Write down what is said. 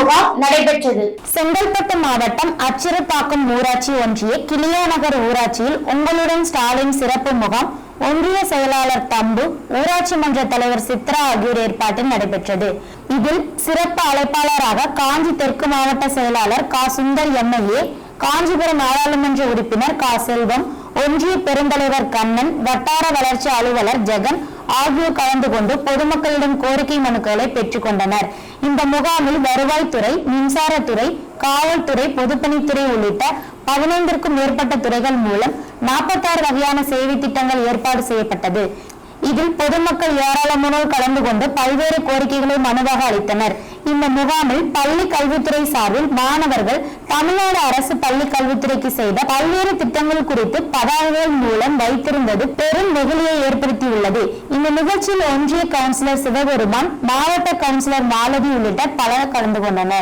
முகாம் நடைபெற்றது. செங்கல்பட்டு மாவட்டம் அச்சிறுபாக்கம் ஊராட்சி ஒன்றிய கிளியாநகர் ஊராட்சியில் உங்களுடன் ஸ்டாலின் சிறப்பு முகாம் ஒன்றிய செயலாளர் தம்பு ஊராட்சி மன்ற தலைவர் சித்ரா ஆகியோர் ஏற்பாட்டில் நடைபெற்றது. இதில் சிறப்பு அழைப்பாளராக காஞ்சி தெற்கு மாவட்ட செயலாளர் கா. சுந்தர் எம்எல்ஏ காஞ்சிபுரம் நாடாளுமன்ற உறுப்பினர் கா. செல்வம் ஒன்றிய பெருந்தலைவர் கண்ணன் வட்டார வளர்ச்சி அலுவலர் ஜெகன் ஆகியோர் கலந்து கொண்டு பொதுமக்களிடம் கோரிக்கை மனுக்களை பெற்றுக் கொண்டனர். இந்த முகாமில் வருவாய்த்துறை மின்சாரத்துறை காவல்துறை பொதுப்பணித்துறை உள்ளிட்ட பதினைந்திற்கும் மேற்பட்ட துறைகள் மூலம் நாற்பத்தாறு வகையான சேவை திட்டங்கள் ஏற்பாடு செய்யப்பட்டது. இதில் பொதுமக்கள் ஏராளமானோர் கலந்து கொண்டு பல்வேறு கோரிக்கைகளை மனுவாக அளித்தனர். இந்த முகாமில் பள்ளி கல்வித்துறை சார்பில் மாணவர்கள் தமிழ்நாடு அரசு பள்ளி கல்வித்துறைக்கு செய்த பல்வேறு திட்டங்கள் குறித்து பதாகைகள் மூலம் வைத்திருந்தது பெரும் நெகிழியை ஏற்படுத்தியுள்ளது. இந்த நிகழ்ச்சியில் ஒன்றிய கவுன்சிலர் சிவபெருமான் மாவட்ட கவுன்சிலர் மாலதி உள்ளிட்ட பலர் கலந்து கொண்டனர்.